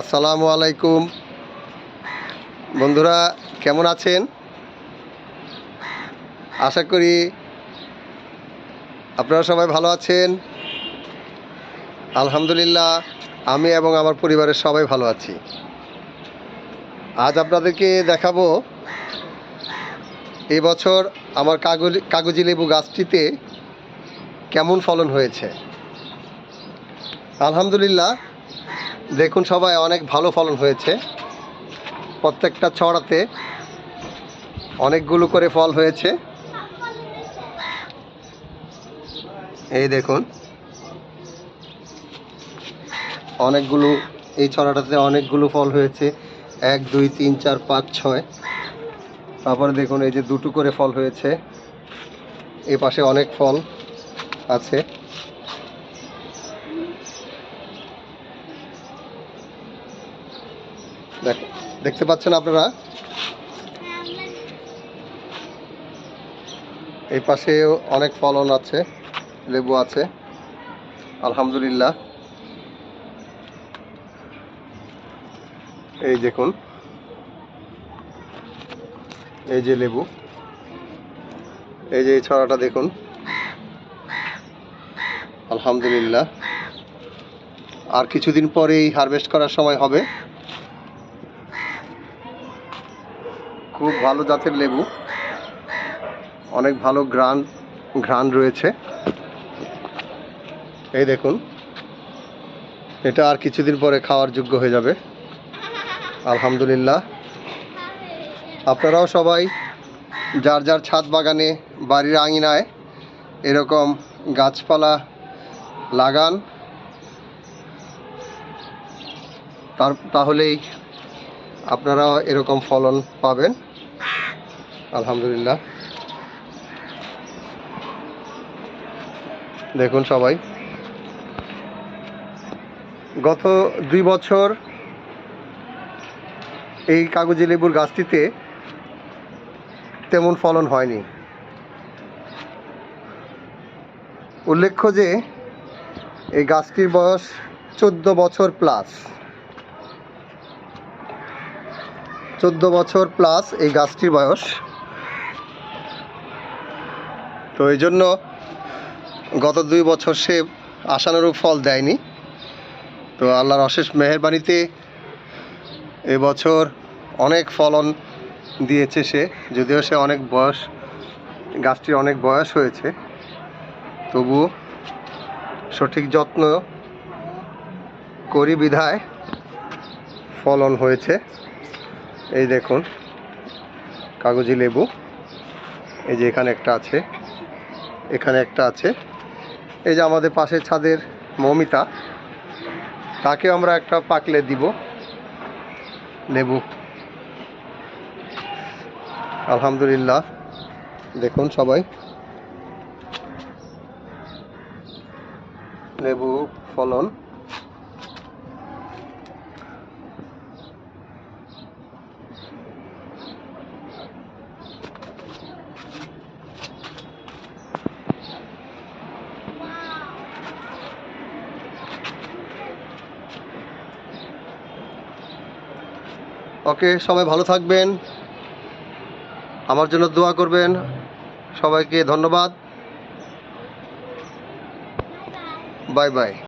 আসসালামু আলাইকুম। বন্ধুরা, কেমন আছেন? আশা করি আপনারা সবাই ভালো আছেন। আলহামদুলিল্লাহ, আমি এবং আমার পরিবারের সবাই ভালো আছি। আজ আপনাদেরকে দেখাবো এবছর আমার কাগজ কাগজি লেবু গাছটিতে কেমন ফলন হয়েছে। আলহামদুলিল্লাহ দেখুন সবাই, অনেক ভালো ফলন হয়েছে। প্রত্যেকটা ছড়াতে অনেকগুলো করে ফল হয়েছে। এই দেখুন। অনেকগুলো, এই ছড়াটাতে অনেকগুলো ফল হয়েছে। এক, দুই, তিন, চার, পাঁচ, ছয়। তারপরে দেখুন, এই যে দুটো করে ফল হয়েছে। এ পাশে অনেক ফল আছে। দেখ- দেখতে পাচ্ছেন আপনারা? এই পাশে অনেক ফলন আছে, লেবু আছে, আলহামদুলিল্লাহ। এই দেখুন, এই যে লেবু, এই যে এই ছড়াটা দেখুন। আলহামদুলিল্লাহ। আর কিছুদিন পরেই হারভেস্ট করার সময় হবে। খুব ভালো জাতের লেবু। অনেক ভালো গ্রান, ঘ্রাণ রয়েছে। এই দেখুন, এটা আর কিছুদিন পরে খাওয়ার যোগ্য হয়ে যাবে। আলহামদুলিল্লাহ। আপনারাও সবাই যার যার ছাদ বাগানে, বাড়ির আঙিনায় এরকম গাছপালা লাগান, তার, তাহলেই আপনারাও এরকম ফলন পাবেন। আলহামদুলিল্লাহ। দেখুন সবাই। গত দুই বছর এই কাগজি লেবুর গাছটিতে তেমন ফলন হয়নি। উল্লেখ্য যে এই গাছটির বয়স চোদ্দ বছর প্লাস চোদ্দ বছর প্লাস এই গাছটির বয়স। তো এই জন্য গত দুই বছর সে আশানুরূপ ফল দেয়নি। তো আল্লাহর অশেষ মেহেরবানিতে এবছর অনেক ফলন দিয়েছে সে, যদিও সে অনেক বয়স, গাছটির অনেক বয়স হয়েছে। তবু সঠিক যত্ন করি বিধায় ফলন হয়েছে। এই দেখুন, কাগজি লেবু। এই যে এখানে একটা আছে, এখানে একটা আছে। এই যে আমাদের পাশে ছাদের মমিতা, তাকে আমরা একটা পাকলে দিব লেবু। আলহামদুলিল্লাহ, দেখুন সবাই। লেবু ফলন। ওকে সবাই ভালো থাকবেন। আমার জন্য দোয়া করবেন। সবাইকে ধন্যবাদ। Bye bye.